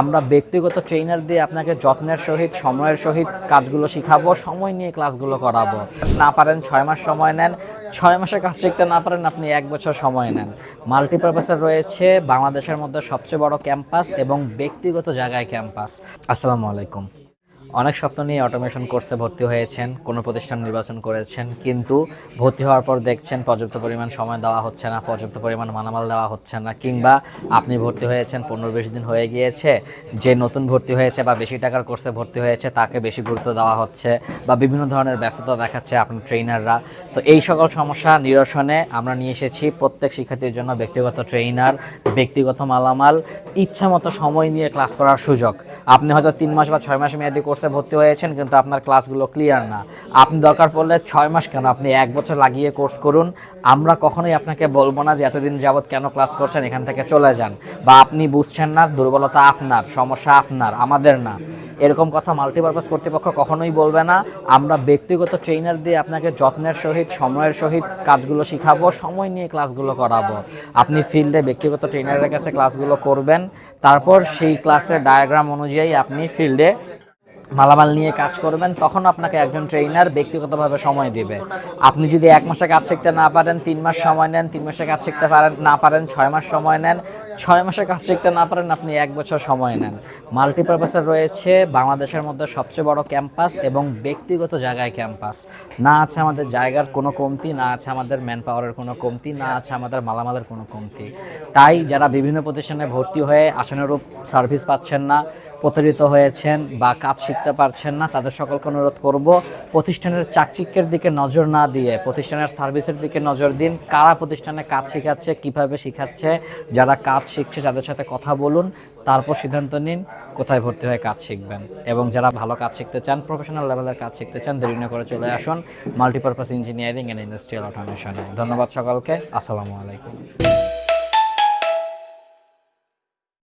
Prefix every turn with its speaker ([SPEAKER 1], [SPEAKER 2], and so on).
[SPEAKER 1] আমরা ব্যক্তিগত ট্রেনার দিয়ে আপনাকে যত্নের সহিত, সময়ের সহিত কাজগুলো শিখাবো, সময় নিয়ে ক্লাসগুলো করাবো। না পারেন ছয় মাস সময় নেন, ছয় মাসে কাজ শিখতে না পারেন আপনি এক বছর সময় নেন। মাল্টিপারপাসের রয়েছে বাংলাদেশের মধ্যে সবচেয়ে বড় ক্যাম্পাস এবং ব্যক্তিগত জায়গায় ক্যাম্পাস আসসালামু আলাইকুম। অনেক স্বপ্ন নিয়ে অটোমেশন কোর্সে ভর্তি হয়েছেন, কোনো প্রতিষ্ঠান নির্বাচন করেছেন, কিন্তু ভর্তি হওয়ার পর দেখছেন পর্যাপ্ত পরিমাণ সময় দেওয়া হচ্ছে না, পর্যাপ্ত পরিমাণ মালামাল দেওয়া হচ্ছে না, কিংবা আপনি ভর্তি হয়েছেন, পনেরো বিশ দিন হয়ে গিয়েছে, যে নতুন ভর্তি হয়েছে বা বেশি টাকার কোর্সে ভর্তি হয়েছে, তাকে বেশি গুরুত্ব দেওয়া হচ্ছে, বা বিভিন্ন ধরনের ব্যস্ততা দেখাচ্ছে আপনার ট্রেনাররা তো এই সকল সমস্যা নিরসনে আমরা নিয়ে এসেছি প্রত্যেক শিক্ষার্থীর জন্য ব্যক্তিগত ট্রেনার ব্যক্তিগত মালামাল ইচ্ছা মতো সময় নিয়ে ক্লাস করার সুযোগ। আপনি হয়তো তিন মাস বা ছয় মাস মেয়াদি কোর্সে ভর্তি হয়েছেন, কিন্তু আপনার ক্লাসগুলো ক্লিয়ার না। আপনি দরকার পড়লে ছয় মাস কেন? আপনি এক বছর লাগিয়ে কোর্স করুন। আমরা কখনোই আপনাকে বলব না যে এতদিন যাবৎ কেন ক্লাস করছেন, এখান থেকে চলে যান। বা আপনি বুঝছেন না, দুর্বলতা আপনার, সমস্যা আপনার, আমাদের না। এরকম কথা মাল্টিপারপাস কর্তৃপক্ষ কখনোই বলবে না। আমরা ব্যক্তিগত ট্রেনার দিয়ে আপনাকে যত্নের সহিত, সময়ের সহিত কাজগুলো শিখাবো, সময় নিয়ে ক্লাসগুলো করাবো। আপনি ফিল্ডে ব্যক্তিগত ট্রেনারের কাছে ক্লাসগুলো করবেন। তারপর সেই ক্লাসের ডায়াগ্রাম অনুযায়ী আপনি ফিল্ডে মালামাল নিয়ে কাজ করবেন, তখন আপনাকে একজন ট্রেনার ব্যক্তিগতভাবে সময় দেবে। আপনি যদি এক মাসে কাজ শিখতে না পারেন, তিন মাস সময় নেন, তিন মাসে কাজ শিখতে পারেন, না পারেন, ছয় মাস সময় নেন, ছয় মাসে কাজ শিখতে না পারেন, আপনি এক বছর সময় নেন। মাল্টিপারপাসের রয়েছে বাংলাদেশের মধ্যে সবচেয়ে বড় ক্যাম্পাস এবং ব্যক্তিগত জায়গায় ক্যাম্পাস। না আছে আমাদের জায়গার কোনো কমতি, না আছে আমাদের ম্যান পাওয়ারের কোনো কমতি, না আছে আমাদের মালামালের কোনো কমতি। তাই যারা বিভিন্ন প্রতিষ্ঠানে ভর্তি হয়ে আশানুরূপ সার্ভিস পাচ্ছেন না প্রতারিত হয়েছেন বা কাজ শিখতে পারছেন না, তাদের সকলকে অনুরোধ করব, প্রতিষ্ঠানের চাকচিক্যের দিকে নজর না দিয়ে, প্রতিষ্ঠানের সার্ভিসের দিকে নজর দিন, কারা প্রতিষ্ঠানে কাজ শেখাচ্ছে, কীভাবে শিখাচ্ছে, যারা কাজ শিখছে তাদের সাথে কথা বলুন, তারপর সিদ্ধান্ত নিন কোথায় ভর্তি হয়ে কাজ শিখবেন। এবং যারা ভালো কাজ শিখতে চান প্রফেশনাল লেভেলের কাজ শিখতে চান, দেরি না করে চলে আসুন মাল্টিপারপাস ইঞ্জিনিয়ারিং অ্যান্ড ইন্ডাস্ট্রিয়াল অটোমেশনে ধন্যবাদ সকলকে, আসসালামু আলাইকুম।